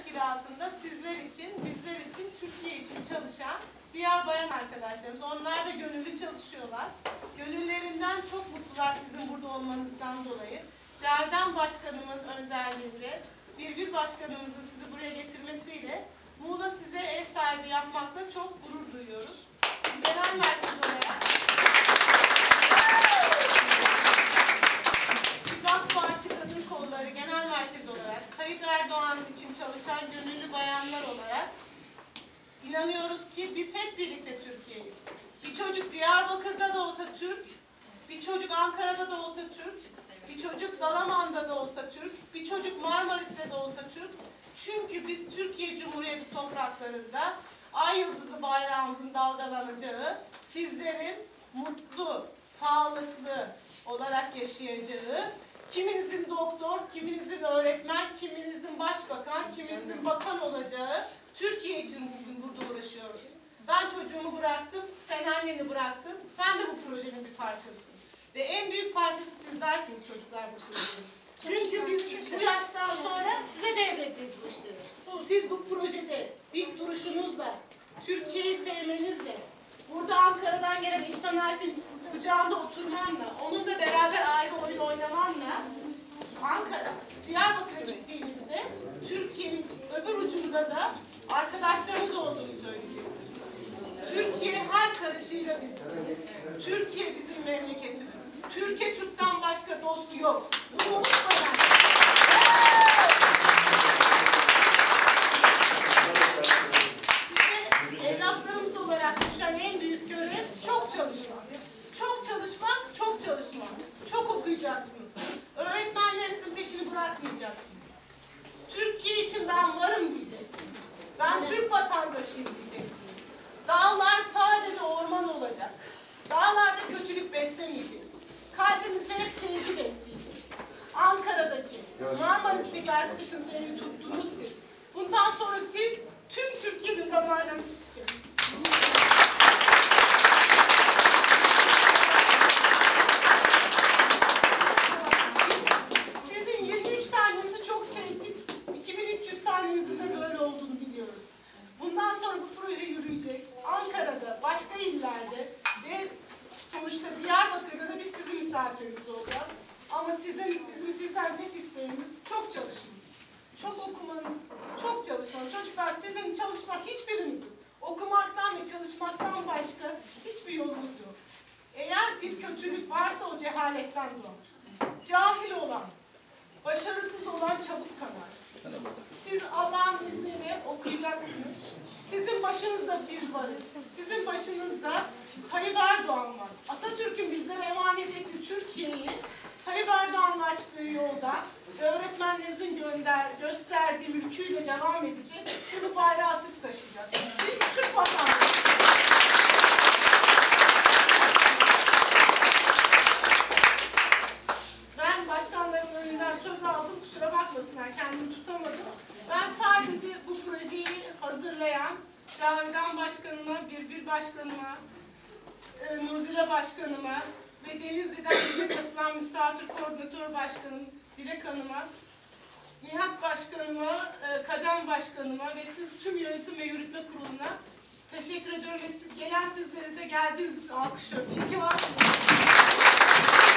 Teşkilatı'nda sizler için, bizler için, Türkiye için çalışan diğer bayan arkadaşlarımız. Onlar da gönüllü çalışıyorlar. Gönüllerinden çok mutlular sizin burada olmanızdan dolayı. Cerdan Başkanımın önderliğinde, Birgül Başkanımızın sizi buraya getirmesiyle Muğla size ev sahibi yapmakla çok gurur duyuyoruz. Genel merkez olarak Biz AK Parti Kadın Kolları Genel Merkez olarak Tayyip Erdoğan için çalışan gönüllü bayanlar olarak inanıyoruz ki biz hep birlikte Türkiye'yiz. Bir çocuk Diyarbakır'da da olsa Türk, bir çocuk Ankara'da da olsa Türk, bir çocuk Dalaman'da da olsa Türk, bir çocuk Marmaris'te de olsa Türk. Çünkü biz Türkiye Cumhuriyeti topraklarında ay yıldızı bayrağımızın dalgalanacağı, sizlerin mutlu, sağlıklı olarak yaşayacağı, kiminizin doktor, kiminizin öğretmen, kiminizin başbakan, kiminizin bakan olacağı Türkiye için bugün burada uğraşıyoruz. Ben çocuğumu bıraktım, sen anneni bıraktın, sen de bu projenin bir parçasısın. Ve en büyük parçası sizlersiniz çocuklar bu projenin. Çünkü biz bu yaştan sonra size devredeceğiz bu işleri. Siz bu projede dik duruşunuzla, Türkiye'yi sevmenizle, burada Ankara'dan gelen İhsan Alp'in kucağında oturmanla, arkadaşlarımız olduğunu söyleyeceksiniz. Türkiye her karışıyla bizim. Türkiye bizim memleketimiz. Türkiye Türk'ten başka dost yok. Bunu unutmayın. Size evlatlarımız olarak düşen en büyük görev çok çalışmak. Çok çalışmak, çok çalışmak. Çok okuyacaksınız. Öğretmenlerinizin peşini bırakmayacaksınız. Türkiye için ben varım diyeceksiniz. Ben Türk vatandaşıyım diyeceksiniz. Dağlar sadece orman olacak. Dağlarda kötülük beslemeyeceğiz. Kalbimizde hep sevgi besleyeceğiz. Ankara'daki, Marmaris'teki arkadaşınızın evi tuttunuz siz. Bundan sonra siz tüm Türkiye'nin damarlarını tutacaksınız. Sizin 23 tanenizi çok sevdik. 2300 tanenizin de böyle olduğunu biliyoruz. Bundan sonra yürüyecek. Ankara'da, başka illerde ve sonuçta Diyarbakır'da da biz sizin misafiriniz olacağız. Ama sizin, bizim sizden tek isteğimiz çok çalışmanız. Çok okumanız, çok çalışmanız. Çocuklar sizin çalışmak hiçbirimizin okumaktan ve çalışmaktan başka hiçbir yolumuz yok. Eğer bir kötülük varsa o cehaletten doğar. Cahil olan, başarısız olan çabuk kanar. Siz Allah'ın izniyle okuyacaksınız. Sizin başınızda biz varız. Sizin başınızda Tayyip Erdoğan var. Atatürk'ün bizlere emanet ettiği Türkiye'yi Tayyip Erdoğan'ın açtığı yolda öğretmenlerinizin gönder, gösterdiği mülküyle devam edecek ve bu bayrağı siz taşıyacaksınız. Biz Türk vatandaşıyız. Ben başkanların önünden söz aldım, kusura bakmasınlar kendimi tutamadım. Projeyi hazırlayan Cavidan Başkanıma, Birgül Başkanıma, e, Nuzile Başkanıma ve Denizli'den bize katılan misafir koordinatör başkanım Dilek Hanım'a, Nihat Başkanıma, e, Kadem Başkanıma ve siz tüm yönetim ve yürütme kuruluna teşekkür ediyorum ve siz, gelen sizlere de geldiğiniz için alkışlıyorum. İyi ki varsınız.